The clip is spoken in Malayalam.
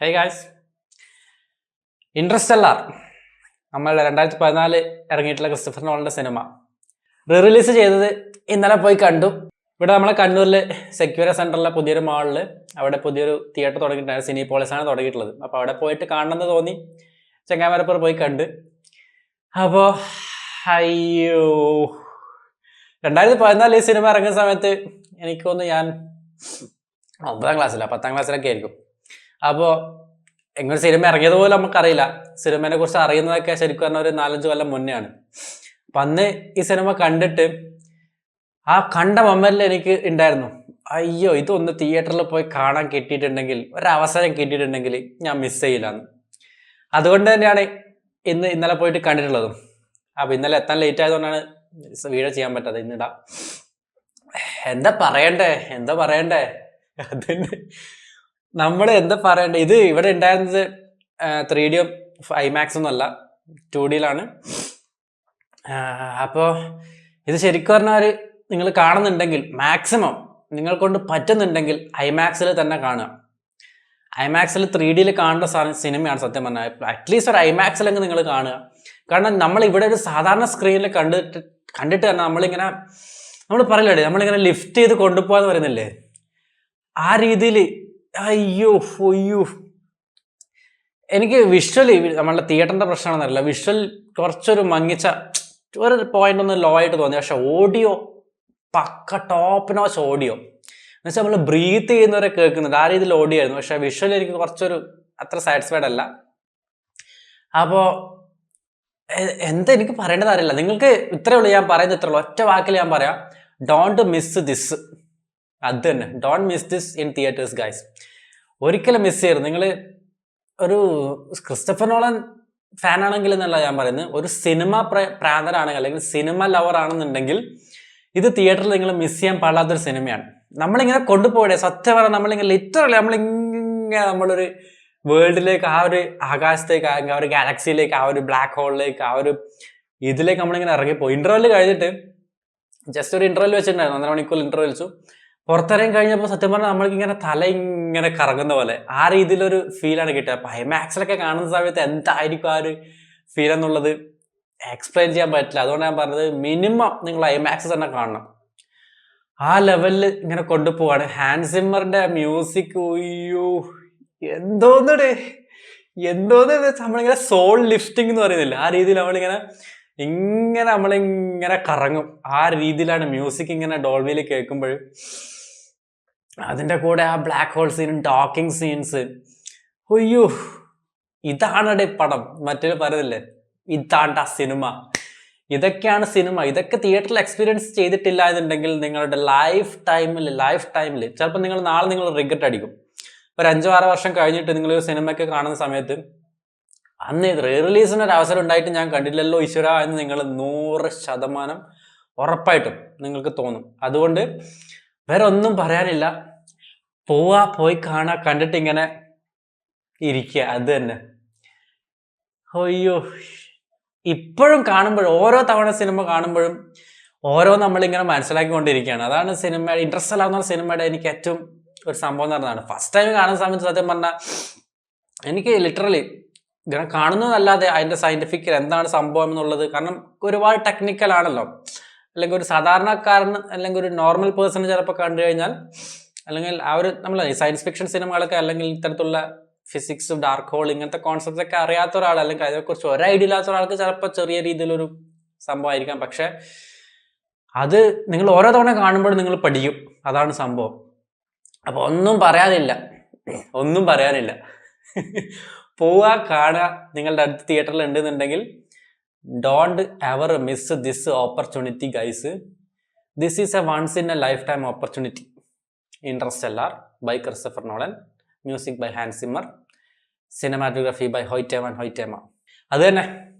ഹൈ ഗായ്സ് ഇൻട്രസ്റ്റെല്ലാർ നമ്മൾ രണ്ടായിരത്തി പതിനാല് ഇറങ്ങിയിട്ടുള്ള ക്രിസ്റ്റഫർ നോളിന്റെ സിനിമ റീ റിലീസ് ചെയ്തത് ഇന്നലെ പോയി കണ്ടു. ഇവിടെ നമ്മളെ കണ്ണൂരിൽ സെക്യൂര സെന്ററിലെ പുതിയൊരു മാളിൽ അവിടെ പുതിയൊരു തിയേറ്റർ തുടങ്ങിയിട്ടുണ്ട്. സിനി പോളിസാണ് തുടങ്ങിയിട്ടുള്ളത്. അപ്പോൾ അവിടെ പോയിട്ട് കാണണമെന്ന് തോന്നി. ചെങ്ങാമരപ്പുറം പോയി കണ്ട്. അപ്പോൾ അയ്യോ. രണ്ടായിരത്തി പതിനാല് ഈ സിനിമ ഇറങ്ങുന്ന സമയത്ത് എനിക്ക് തോന്നുന്നു ഞാൻ ഒമ്പതാം ക്ലാസ്സിലാണ് പത്താം ക്ലാസ്സിലൊക്കെ ആയിരിക്കും. അപ്പോൾ എങ്ങനെ സിനിമ ഇറങ്ങിയത് പോലും നമുക്കറിയില്ല. സിനിമയെ കുറിച്ച് അറിയുന്നതൊക്കെ ശരിക്കും പറഞ്ഞ ഒരു നാലഞ്ച് കൊല്ലം മുന്നെയാണ്. അപ്പം അന്ന് ഈ സിനിമ കണ്ടിട്ട് ആ കണ്ട മൊമെന്റിൽ എനിക്ക് ഉണ്ടായിരുന്നു. അയ്യോ ഇതൊന്ന് തിയേറ്ററിൽ പോയി കാണാൻ കിട്ടിയിട്ടുണ്ടെങ്കിൽ ഒരവസരം കിട്ടിയിട്ടുണ്ടെങ്കിൽ ഞാൻ മിസ് ചെയ്യില്ലാന്ന്. അതുകൊണ്ട് തന്നെയാണ് ഇന്ന് ഇന്നലെ പോയിട്ട് കണ്ടിട്ടുള്ളതും. അപ്പം ഇന്നലെ എത്താൻ ലേറ്റ് ആയതുകൊണ്ടാണ് വീഡിയോ ചെയ്യാൻ പറ്റാതെ ഇന്നിടാം എന്താ പറയണ്ടേ? എന്താ പറയണ്ടേ? അതിന് നമ്മൾ എന്താ പറയണ്ടേ? ഇത് ഇവിടെ ഉണ്ടായിരുന്നത് ത്രീ ഡിയും ഐമാക്സ് ഒന്നും അല്ല ടു ഡിയിലാണ് അപ്പോൾ ഇത് ശരിക്കും പറഞ്ഞാൽ നിങ്ങൾ കാണുന്നുണ്ടെങ്കിൽ മാക്സിമം നിങ്ങൾ കൊണ്ട് പറ്റുന്നുണ്ടെങ്കിൽ ഐമാക്സിൽ തന്നെ കാണുക. ഐമാക്സിൽ ത്രീ ഡിയിൽ കാണേണ്ട സിനിമയാണ് സത്യം പറഞ്ഞാൽ അറ്റ്ലീസ്റ്റ് ഒരു ഐമാക്സിലെങ്കിൽ നിങ്ങൾ കാണുക. കാരണം നമ്മൾ ഇവിടെ ഒരു സാധാരണ സ്ക്രീനിൽ കണ്ടിട്ട് കണ്ടിട്ട് തന്നെ നമ്മളിങ്ങനെ നമ്മൾ പറയില്ലേ നമ്മളിങ്ങനെ ലിഫ്റ്റ് ചെയ്ത് കൊണ്ടുപോകാന്ന് പറയുന്നില്ലേ? ആ രീതിയിൽ അയ്യോ അയ്യോ. എനിക്ക് വിഷ്വലി നമ്മളുടെ തിയേറ്ററിന്റെ പ്രശ്നമാണെന്നറിയില്ല വിഷ്വൽ കുറച്ചൊരു മങ്ങിച്ച ഒരു പോയിന്റ് ഒന്ന് ലോ ആയിട്ട് തോന്നി. പക്ഷെ ഓഡിയോ പക്ക ടോപ്പ് നോച്ച് ഓഡിയോ എന്നുവെച്ചാൽ നമ്മൾ ബ്രീത്ത് ചെയ്യുന്നവരെ കേൾക്കുന്നുണ്ട് ആ രീതിയിൽ ഓഡിയോ ആയിരുന്നു. പക്ഷെ വിഷ്വൽ എനിക്ക് കുറച്ചൊരു അത്ര സാറ്റിസ്ഫൈഡ് അല്ല. അപ്പോൾ എന്താ എനിക്ക് പറയേണ്ടത് അറിയില്ല. നിങ്ങൾക്ക് ഇത്രയേ ഉള്ളൂ. ഞാൻ പറയുന്നത് ഇത്രയുള്ളൂ ഒറ്റ വാക്കിൽ ഞാൻ പറയാം. ഡോണ്ട് മിസ് ദിസ് അത് തന്നെ don't miss this in theatres guys ഒരിക്കലും മിസ് ചെയ്യരുത്. നിങ്ങൾ ഒരു ക്രിസ്റ്റഫർ നോളൻ ഫാൻ ആണെങ്കിൽ എന്നല്ല ഞാൻ പറയുന്നത്. ഒരു സിനിമ പ്രാന്തരാണെങ്കിൽ അല്ലെങ്കിൽ സിനിമ ലവർ ആണെന്നുണ്ടെങ്കിൽ ഇത് തിയേറ്ററിൽ നിങ്ങൾ മിസ് ചെയ്യാൻ പാടാത്തൊരു സിനിമയാണ്. നമ്മളിങ്ങനെ കൊണ്ടുപോയേ സത്യം പറഞ്ഞാൽ നമ്മളിങ്ങനെ ലിറ്ററലി നമ്മളിങ്ങനെ നമ്മളൊരു വേൾഡിലേക്ക് ആ ഒരു ആകാശത്തേക്ക് ആ ഒരു ഗാലക്സിയിലേക്ക് ആ ഒരു ബ്ലാക്ക് ഹോളിലേക്ക് ആ ഒരു ഇതിലേക്ക് നമ്മളിങ്ങനെ ഇറങ്ങിപ്പോയി. ഇന്റർവെൽ കഴിഞ്ഞിട്ട് ജസ്റ്റ് ഒരു ഇന്റർവെൽ വെച്ചിട്ടുണ്ടായിരുന്നു. ഒന്നര മണിക്കൂർ ഇന്റർവെൽ വെച്ചു. പുറത്തിറങ്ങി കഴിഞ്ഞപ്പോൾ സത്യം പറഞ്ഞാൽ നമ്മൾക്ക് ഇങ്ങനെ തല ഇങ്ങനെ കറങ്ങുന്ന പോലെ ആ രീതിയിലൊരു ഫീലാണ് കിട്ടുക. അപ്പോൾ ഹൈമാക്സിലൊക്കെ കാണുന്ന സമയത്ത് എന്തായിരിക്കും ആ ഒരു ഫീൽ എന്നുള്ളത് എക്സ്പ്ലെയിൻ ചെയ്യാൻ പറ്റില്ല. അതുകൊണ്ട് ഞാൻ പറഞ്ഞത് മിനിമം നിങ്ങൾ ഐമാക്സ് തന്നെ കാണണം. ആ ലെവലിൽ ഇങ്ങനെ കൊണ്ടുപോവാണ്. ഹാൻഡ് സിമ്മറിന്റെ മ്യൂസിക് ഒയ്യോ എന്തോന്നടേ എന്തോന്ന് നമ്മളിങ്ങനെ സോൾ ലിഫ്റ്റിംഗ് എന്ന് പറയുന്നില്ല. ആ രീതിയിൽ നമ്മളിങ്ങനെ ഇങ്ങനെ നമ്മളിങ്ങനെ കറങ്ങും. ആ രീതിയിലാണ് മ്യൂസിക് ഇങ്ങനെ ഡോൾവിയിൽ കേൾക്കുമ്പോൾ അതിന്റെ കൂടെ ആ ബ്ലാക്ക് ഹോൾ സീനും ടോക്കിംഗ് സീൻസ് ഒയ്യോ ഇതാണ് പടം. മറ്റൊരു പറയുന്നില്ലേ ഇതാണ്ട സിനിമ ഇതൊക്കെയാണ് സിനിമ ഇതൊക്കെ തിയേറ്ററിൽ എക്സ്പീരിയൻസ് ചെയ്തിട്ടില്ല എന്നുണ്ടെങ്കിൽ നിങ്ങളുടെ ലൈഫ് ടൈമിൽ ലൈഫ് ടൈമിൽ ചിലപ്പോൾ നിങ്ങൾ നാളെ നിങ്ങൾ റിഗ്രറ്റ് അടിക്കും. ഒരു അഞ്ചോ ആറ് വർഷം കഴിഞ്ഞിട്ട് നിങ്ങൾ സിനിമയൊക്കെ കാണുന്ന സമയത്ത് അന്ന് റീ റിലീസിന് ഒരു അവസരം ഉണ്ടായിട്ട് ഞാൻ കണ്ടില്ലല്ലോ ഈശ്വര എന്ന് നിങ്ങൾ നൂറ് ശതമാനം ഉറപ്പായിട്ടും നിങ്ങൾക്ക് തോന്നും. അതുകൊണ്ട് വേറെ ഒന്നും പറയാനില്ല. പോവാ പോയി കാണാ കണ്ടിട്ട് ഇങ്ങനെ ഇരിക്കുക അത് തന്നെ. അയ്യോ. ഇപ്പോഴും കാണുമ്പോഴും ഓരോ തവണ സിനിമ കാണുമ്പോഴും ഓരോ നമ്മളിങ്ങനെ മനസ്സിലാക്കിക്കൊണ്ടിരിക്കുകയാണ്. അതാണ് സിനിമ ഇൻട്രസ്റ്റ് അല്ലാന്ന സിനിമയുടെ എനിക്ക് ഏറ്റവും ഒരു സംഭവം നടന്നതാണ് ഫസ്റ്റ് ടൈം കാണുന്ന സമയത്ത് സത്യം പറഞ്ഞാൽ എനിക്ക് ലിറ്ററലി ഇങ്ങനെ കാണുന്നതല്ലാതെ അതിന്റെ സയന്റിഫിക്കൽ എന്താണ് സംഭവം എന്നുള്ളത് കാരണം ഒരുപാട് ടെക്നിക്കൽ ആണല്ലോ. അല്ലെങ്കിൽ ഒരു സാധാരണക്കാരൻ അല്ലെങ്കിൽ ഒരു നോർമൽ പേഴ്സൺ ചിലപ്പോൾ കണ്ടു കഴിഞ്ഞാൽ അല്ലെങ്കിൽ ആ ഒരു നമ്മൾ സയൻസ് ഫിക്ഷൻ സിനിമകളൊക്കെ അല്ലെങ്കിൽ ഇത്തരത്തിലുള്ള ഫിസിക്സ് ഡാർക്ക് ഹോൾ ഇങ്ങനത്തെ കോൺസെപ്റ്റ്സ് ഒക്കെ അറിയാത്ത ഒരാൾ അല്ലെങ്കിൽ അതിനെക്കുറിച്ച് ഒരു ഐഡിയ ഇല്ലാത്ത ഒരാൾക്ക് ചിലപ്പോൾ ചെറിയ രീതിയിലൊരു സംഭവമായിരിക്കാം. പക്ഷേ അത് നിങ്ങൾ ഓരോ തവണ കാണുമ്പോഴും നിങ്ങൾ പഠിക്കും. അതാണ് സംഭവം. അപ്പോൾ ഒന്നും പറയാനില്ല. ഒന്നും പറയാനില്ല. പോവുക കാണുക. നിങ്ങളുടെ അടുത്ത് തിയേറ്ററിൽ ഉണ്ടെന്നുണ്ടെങ്കിൽ don't ever miss this opportunity guys this is a once in a lifetime opportunity Interstellar by Christopher Nolan music by Hans Zimmer cinematography by Hoytema Hoytema അത് തന്നെ.